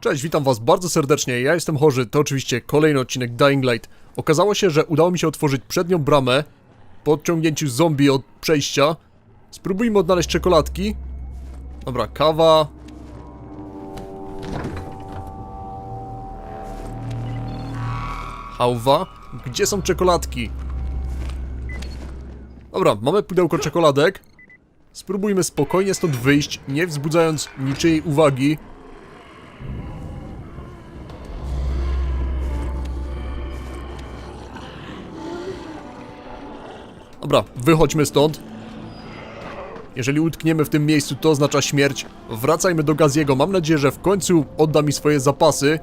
Cześć, witam was bardzo serdecznie, ja jestem Chorzy, to oczywiście kolejny odcinek Dying Light. Okazało się, że udało mi się otworzyć przednią bramę po odciągnięciu zombie od przejścia. Spróbujmy odnaleźć czekoladki. Dobra, kawa. Hałwa. Gdzie są czekoladki? Dobra, mamy pudełko czekoladek. Spróbujmy spokojnie stąd wyjść, nie wzbudzając niczyjej uwagi. Dobra, wychodźmy stąd. Jeżeli utkniemy w tym miejscu, to oznacza śmierć. Wracajmy do Gaziego. Mam nadzieję, że w końcu odda mi swoje zapasy.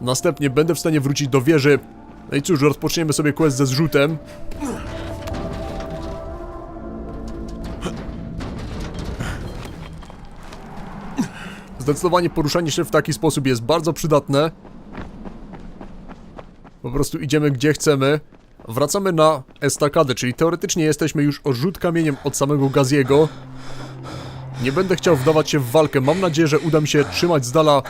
Następnie będę w stanie wrócić do wieży. No i cóż, rozpoczniemy sobie quest ze zrzutem. Zdecydowanie poruszanie się w taki sposób jest bardzo przydatne. Po prostu idziemy gdzie chcemy. Wracamy na estakadę, czyli teoretycznie jesteśmy już o rzut kamieniem od samego Gaziego. Nie będę chciał wdawać się w walkę. Mam nadzieję, że uda mi się trzymać z dala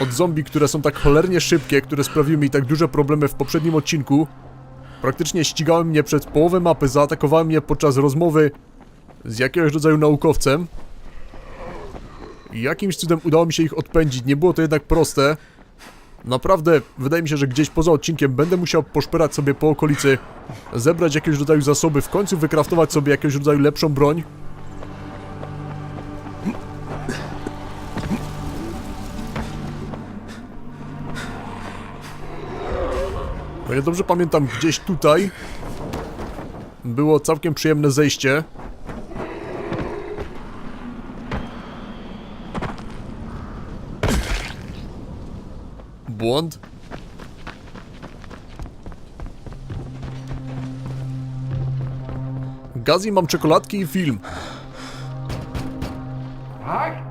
od zombie, które są tak cholernie szybkie, które sprawiły mi tak duże problemy w poprzednim odcinku. Praktycznie ścigałem mnie przez połowę mapy, zaatakowałem mnie podczas rozmowy z jakiegoś rodzaju naukowcem. Jakimś cudem udało mi się ich odpędzić, nie było to jednak proste. Naprawdę, wydaje mi się, że gdzieś poza odcinkiem będę musiał poszperać sobie po okolicy, zebrać jakiegoś rodzaju zasoby, w końcu wykraftować sobie jakiegoś rodzaju lepszą broń. O ile dobrze pamiętam, gdzieś tutaj było całkiem przyjemne zejście. Błąd. Gazi, mam czekoladki i film. Tak?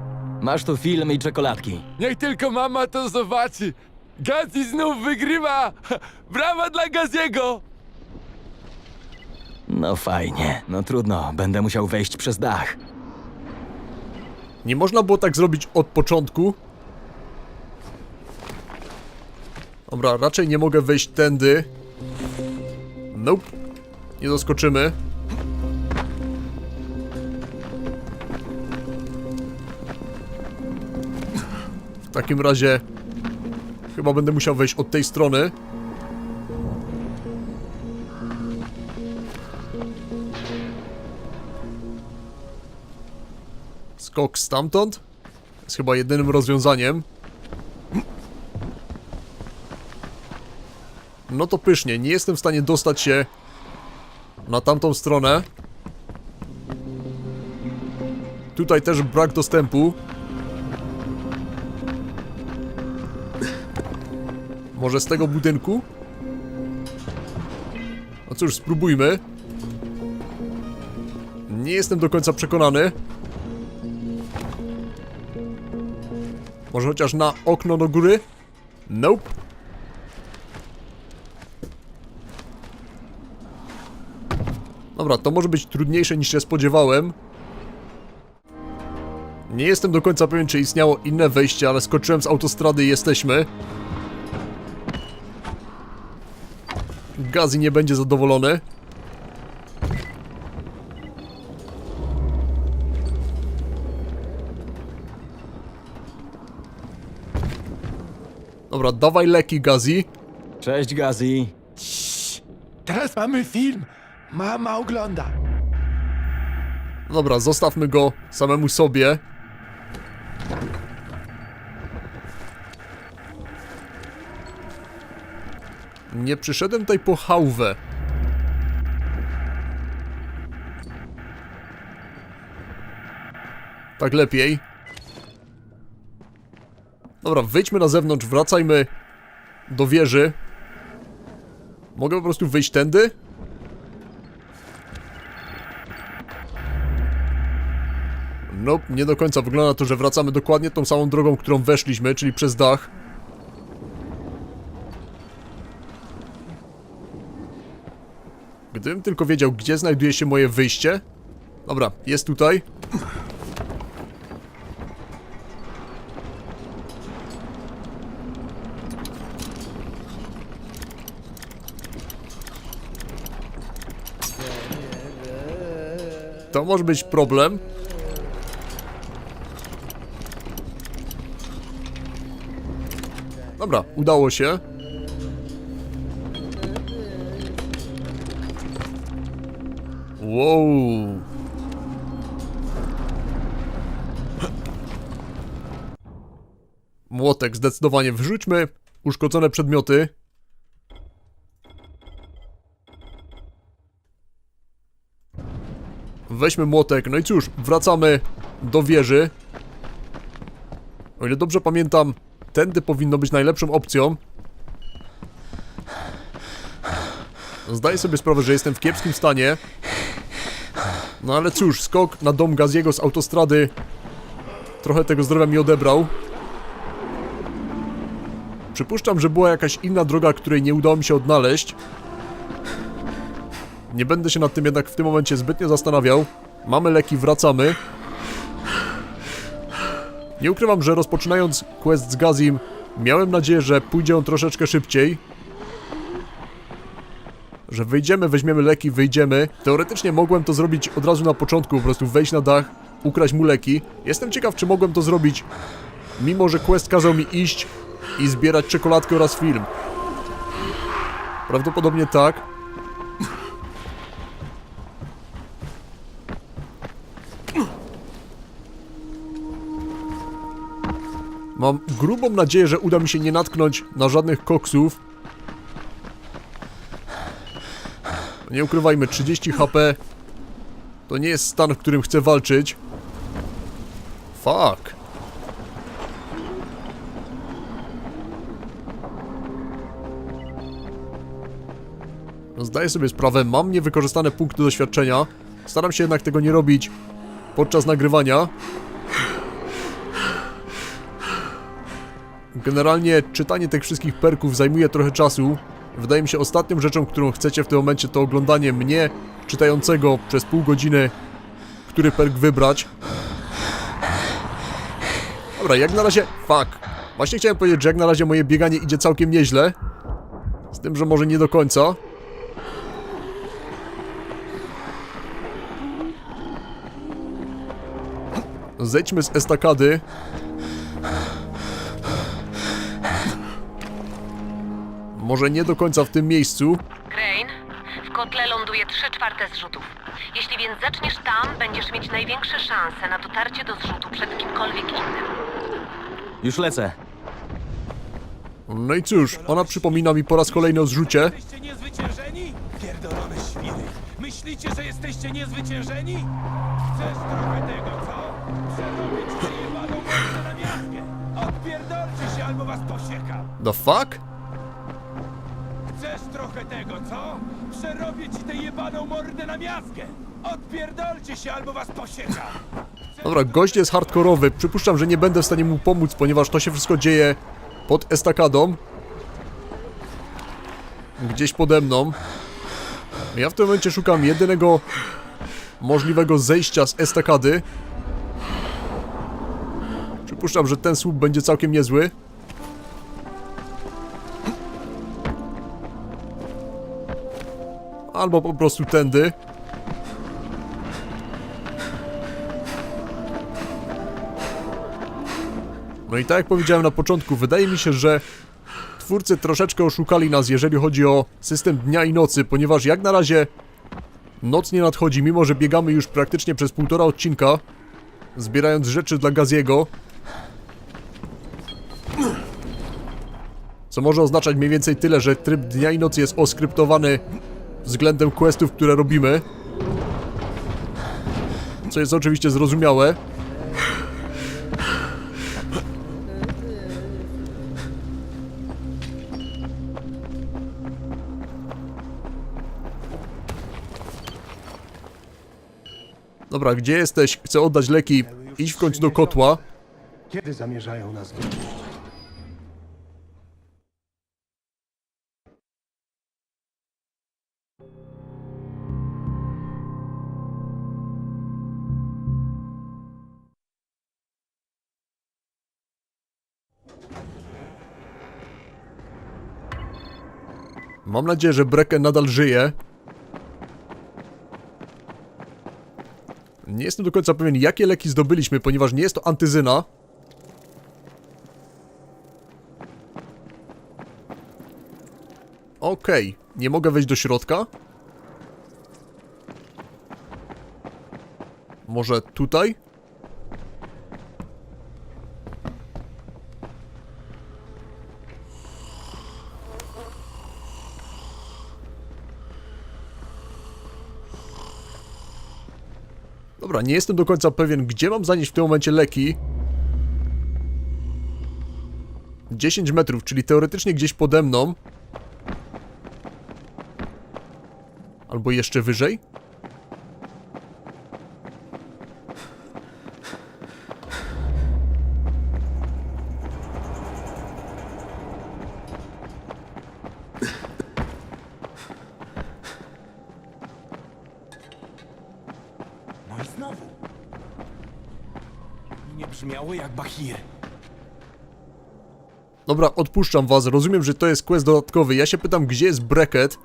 Masz tu film i czekoladki. Niech tylko mama to zobaczy. Gazi znów wygrywa! Brawa dla Gaziego! No fajnie. No trudno, będę musiał wejść przez dach. Nie można było tak zrobić od początku. Dobra, raczej nie mogę wejść tędy. Nope. Nie doskoczymy. W takim razie chyba będę musiał wejść od tej strony. Skok stamtąd? Jest chyba jedynym rozwiązaniem. No to pysznie, nie jestem w stanie dostać się na tamtą stronę. Tutaj też brak dostępu. Może z tego budynku? No cóż, spróbujmy. Nie jestem do końca przekonany. Może chociaż na okno do góry? Nope. Dobra, to może być trudniejsze niż się spodziewałem. Nie jestem do końca pewien, czy istniało inne wejście, ale skoczyłem z autostrady i jesteśmy. Gazi nie będzie zadowolony. Dobra, dawaj leki, Gazi. Cześć, Gazi. Teraz mamy film. Mama ogląda. Dobra, zostawmy go samemu sobie. Nie przyszedłem tutaj po hałwę. Tak lepiej. Dobra, wyjdźmy na zewnątrz, wracajmy do wieży. Mogę po prostu wyjść tędy? No, nie do końca wygląda to, że wracamy dokładnie tą samą drogą, którą weszliśmy, czyli przez dach. Gdybym tylko wiedział, gdzie znajduje się moje wyjście. Dobra, jest tutaj. To może być problem. Dobra, udało się. Wow. Młotek zdecydowanie wrzućmy. Uszkodzone przedmioty. Weźmy młotek. No i cóż, wracamy do wieży. O ile dobrze pamiętam, tędy powinno być najlepszą opcją. Zdaję sobie sprawę, że jestem w kiepskim stanie. No ale cóż, skok na dom Gaziego z autostrady trochę tego zdrowia mi odebrał. Przypuszczam, że była jakaś inna droga, której nie udało mi się odnaleźć. Nie będę się nad tym jednak w tym momencie zbytnio zastanawiał. Mamy leki, wracamy. Nie ukrywam, że rozpoczynając quest z Gazim, miałem nadzieję, że pójdzie on troszeczkę szybciej. Że wyjdziemy, weźmiemy leki, wyjdziemy. Teoretycznie mogłem to zrobić od razu na początku, po prostu wejść na dach, ukraść mu leki. Jestem ciekaw, czy mogłem to zrobić, mimo że quest kazał mi iść i zbierać czekoladkę oraz film. Prawdopodobnie tak. Mam grubą nadzieję, że uda mi się nie natknąć na żadnych koksów. Nie ukrywajmy, 30 HP to nie jest stan, w którym chcę walczyć. Fuck. Zdaję sobie sprawę, mam niewykorzystane punkty doświadczenia. Staram się jednak tego nie robić podczas nagrywania. Generalnie czytanie tych wszystkich perków zajmuje trochę czasu. Wydaje mi się ostatnią rzeczą, którą chcecie w tym momencie to oglądanie mnie, czytającego przez pół godziny, który perk wybrać. Dobra, jak na razie... Fuck. Właśnie chciałem powiedzieć, że jak na razie moje bieganie idzie całkiem nieźle. Z tym, że może nie do końca. Zejdźmy z estakady. Może nie do końca w tym miejscu. Crane, w kotle ląduje 3 czwarte zrzutów. Jeśli więc zaczniesz tam, będziesz mieć największe szanse na dotarcie do zrzutu przed kimkolwiek innym. Już lecę. No i cóż, ona przypomina mi po raz kolejny o zrzucie. Jesteście niezwyciężeni? Pierdolone świry. Myślicie, że jesteście niezwyciężeni? Chcesz trochę tego, co? Mordę na miastkę. Odpierdolcie się, albo was posiekam. The fuck? Tego, co? Przerobię ci tę jebaną mordę na. Odpierdolcie się, albo was posiekam. Dobra, gość jest hardkorowy. Przypuszczam, że nie będę w stanie mu pomóc, ponieważ to się wszystko dzieje pod estakadą. Gdzieś pode mną. Ja w tym momencie szukam jedynego możliwego zejścia z estakady. Przypuszczam, że ten słup będzie całkiem niezły. Albo po prostu tędy. No i tak jak powiedziałem na początku, wydaje mi się, że twórcy troszeczkę oszukali nas, jeżeli chodzi o system dnia i nocy, ponieważ jak na razie noc nie nadchodzi, mimo że biegamy już praktycznie przez półtora odcinka, zbierając rzeczy dla Gaziego. Co może oznaczać mniej więcej tyle, że tryb dnia i nocy jest oskryptowany względem questów, które robimy. Co jest oczywiście zrozumiałe. Dobra, gdzie jesteś? Chcę oddać leki. Idź w końcu do kotła. Kiedy zamierzają nas wypuścić? Mam nadzieję, że Brecken nadal żyje. Nie jestem do końca pewien, jakie leki zdobyliśmy, ponieważ nie jest to antyzyna. Okej, nie mogę wejść do środka. Może tutaj? Dobra, nie jestem do końca pewien, gdzie mam zanieść w tym momencie leki. 10 metrów, czyli teoretycznie gdzieś pode mną. Albo jeszcze wyżej? Dobra, odpuszczam was. Rozumiem, że to jest quest dodatkowy. Ja się pytam, gdzie jest Bracket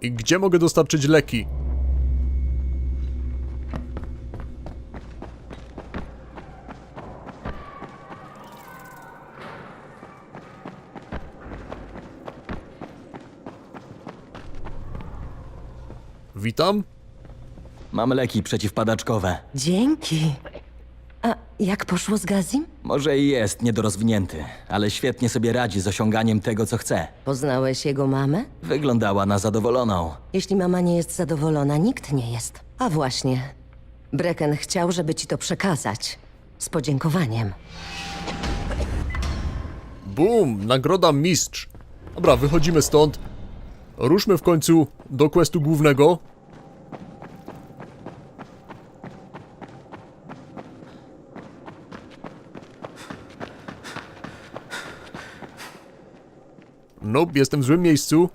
i gdzie mogę dostarczyć leki. Witam. Mam leki przeciwpadaczkowe. Dzięki. Jak poszło z Gazim? Może i jest niedorozwinięty, ale świetnie sobie radzi z osiąganiem tego, co chce. Poznałeś jego mamę? Wyglądała na zadowoloną. Jeśli mama nie jest zadowolona, nikt nie jest. A właśnie. Brecken chciał, żeby ci to przekazać. Z podziękowaniem. Bum, nagroda mistrz. Dobra, wychodzimy stąd. Ruszmy w końcu do questu głównego. Nope, jestem w złym miejscu.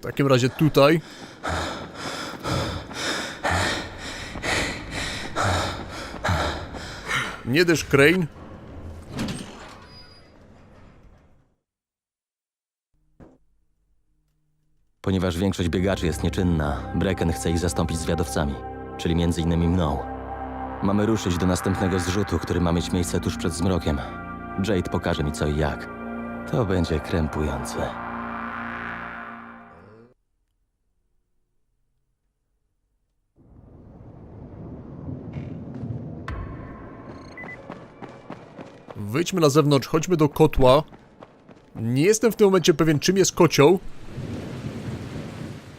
W takim razie tutaj. Nie dysz, Crane. Ponieważ większość biegaczy jest nieczynna, Brecken chce ich zastąpić zwiadowcami, czyli między innymi mną. Mamy ruszyć do następnego zrzutu, który ma mieć miejsce tuż przed zmrokiem. Jade pokaże mi co i jak. To będzie krępujące. Wyjdźmy na zewnątrz, chodźmy do kotła. Nie jestem w tym momencie pewien, czym jest kocioł.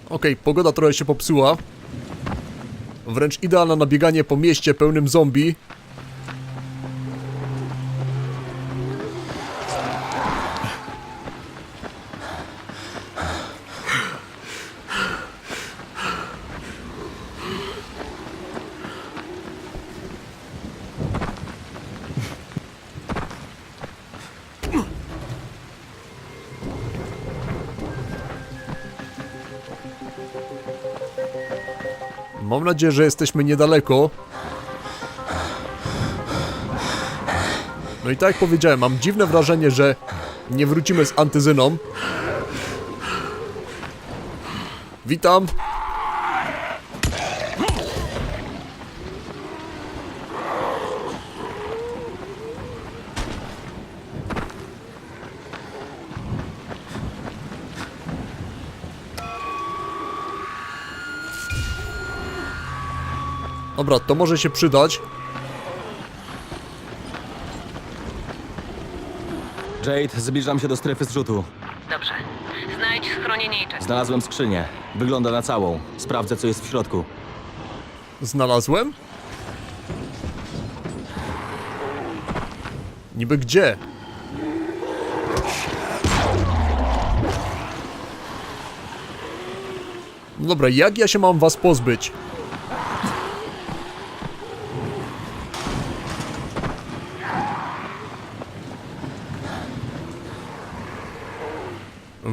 Okej, pogoda trochę się popsuła. Wręcz idealna na bieganie po mieście pełnym zombie. Mam nadzieję, że jesteśmy niedaleko. No i tak jak powiedziałem, mam dziwne wrażenie, że nie wrócimy z antyzyną. Witam. Dobra, to może się przydać. Jade, zbliżam się do strefy zrzutu. Dobrze. Znajdź schronienie i czekaj. Znalazłem skrzynię. Wygląda na całą. Sprawdzę, co jest w środku. Znalazłem? Niby gdzie? No dobra, jak ja się mam was pozbyć?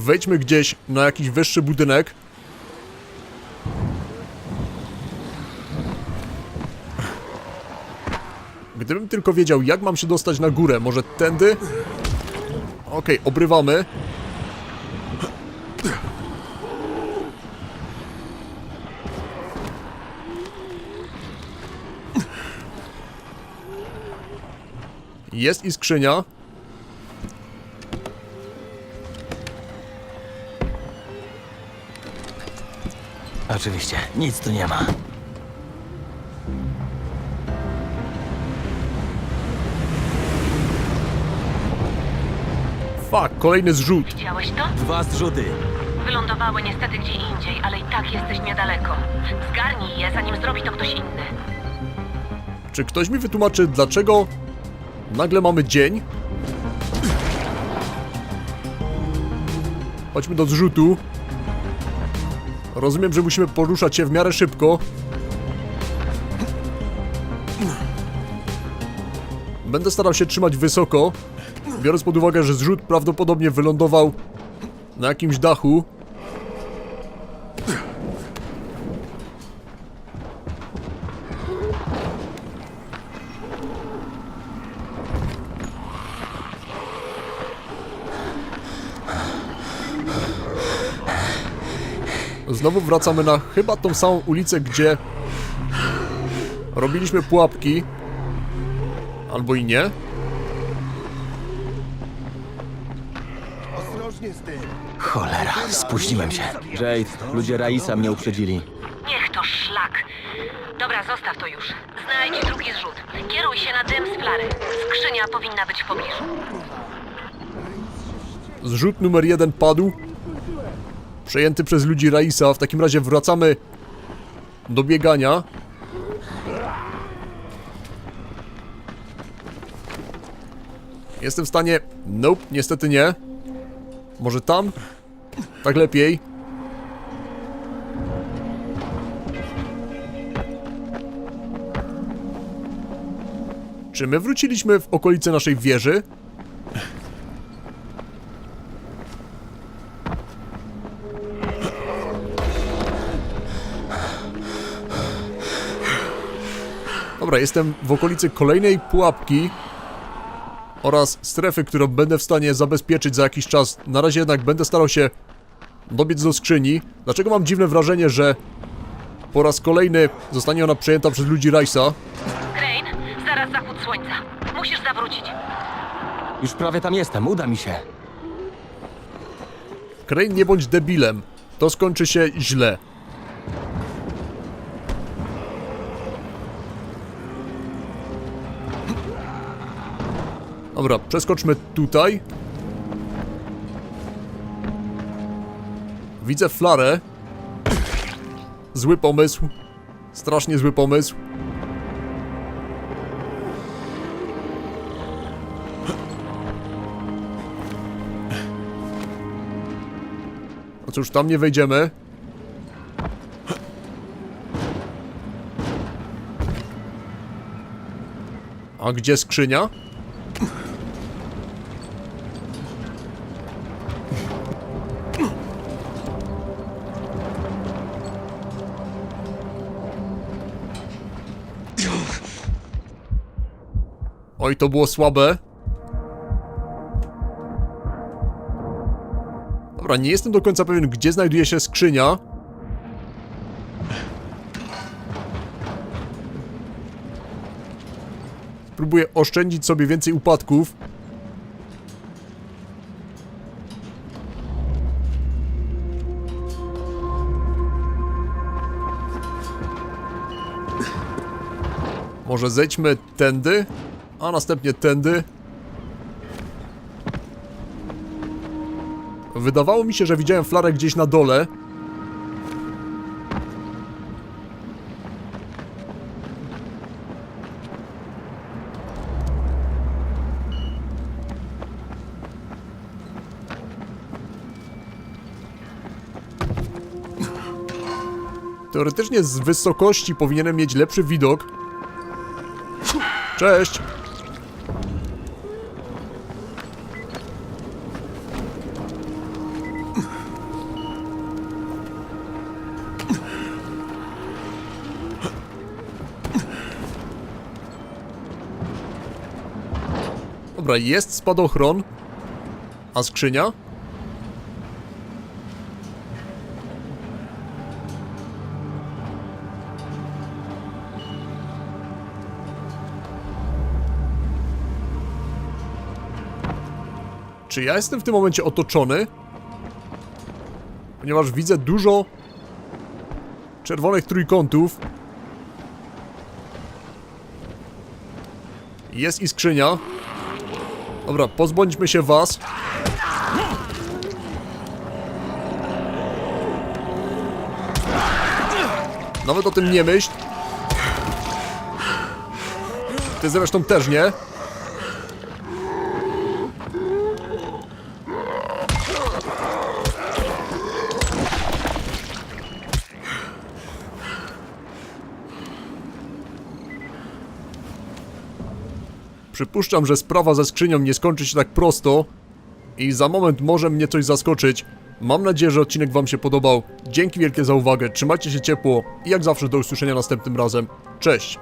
wejdźmy gdzieś na jakiś wyższy budynek. Gdybym tylko wiedział, jak mam się dostać na górę, może tędy? Okej, okay, obrywamy. Jest i skrzynia. Oczywiście, nic tu nie ma. Fuck, kolejny zrzut. Widziałeś to? Dwa zrzuty. Wylądowały niestety gdzie indziej, ale i tak jesteś niedaleko. Zgarnij je, zanim zrobi to ktoś inny. Czy ktoś mi wytłumaczy, dlaczego nagle mamy dzień? Chodźmy do zrzutu. Rozumiem, że musimy poruszać się w miarę szybko. Będę starał się trzymać wysoko, biorąc pod uwagę, że zrzut prawdopodobnie wylądował na jakimś dachu. Znowu wracamy na chyba tą samą ulicę, gdzie robiliśmy pułapki. Albo i nie. Ostrożnie z tym. Cholera, spóźniłem się. Jade, ludzie Raisa mnie uprzedzili. Niech to szlak. Dobra, zostaw to już. Znajdź drugi zrzut. Kieruj się na dym z flary. Skrzynia powinna być w pobliżu. Zrzut numer jeden padł. Przejęty przez ludzi Raisa. W takim razie wracamy do biegania. Jestem w stanie... Nope, niestety nie. Może tam? Tak lepiej. Czy my wróciliśmy w okolice naszej wieży? Dobra, jestem w okolicy kolejnej pułapki oraz strefy, którą będę w stanie zabezpieczyć za jakiś czas. Na razie jednak będę starał się dobiec do skrzyni. Dlaczego mam dziwne wrażenie, że po raz kolejny zostanie ona przejęta przez ludzi Rice'a? Crane, zaraz zachód słońca. Musisz zawrócić. Już prawie tam jestem, uda mi się. Crane, nie bądź debilem. To skończy się źle. Dobra, przeskoczmy tutaj. Widzę flarę. Zły pomysł. Strasznie zły pomysł. No cóż, tam nie wejdziemy. A gdzie skrzynia? Oj, to było słabe. Dobra, nie jestem do końca pewien, gdzie znajduje się skrzynia. Próbuję oszczędzić sobie więcej upadków. Może zejdźmy tędy, a następnie tędy. Wydawało mi się, że widziałem flarę gdzieś na dole. Teoretycznie z wysokości powinienem mieć lepszy widok. Cześć! Dobra, jest spadochron. A skrzynia? Czy ja jestem w tym momencie otoczony? Ponieważ widzę dużo czerwonych trójkątów. Jest i skrzynia. Dobra, pozbądźmy się was. Nawet o tym nie myśl. Ty zresztą też nie. Przypuszczam, że sprawa ze skrzynią nie skończy się tak prosto i za moment może mnie coś zaskoczyć. Mam nadzieję, że odcinek Wam się podobał. Dzięki wielkie za uwagę, trzymajcie się ciepło i jak zawsze do usłyszenia następnym razem. Cześć!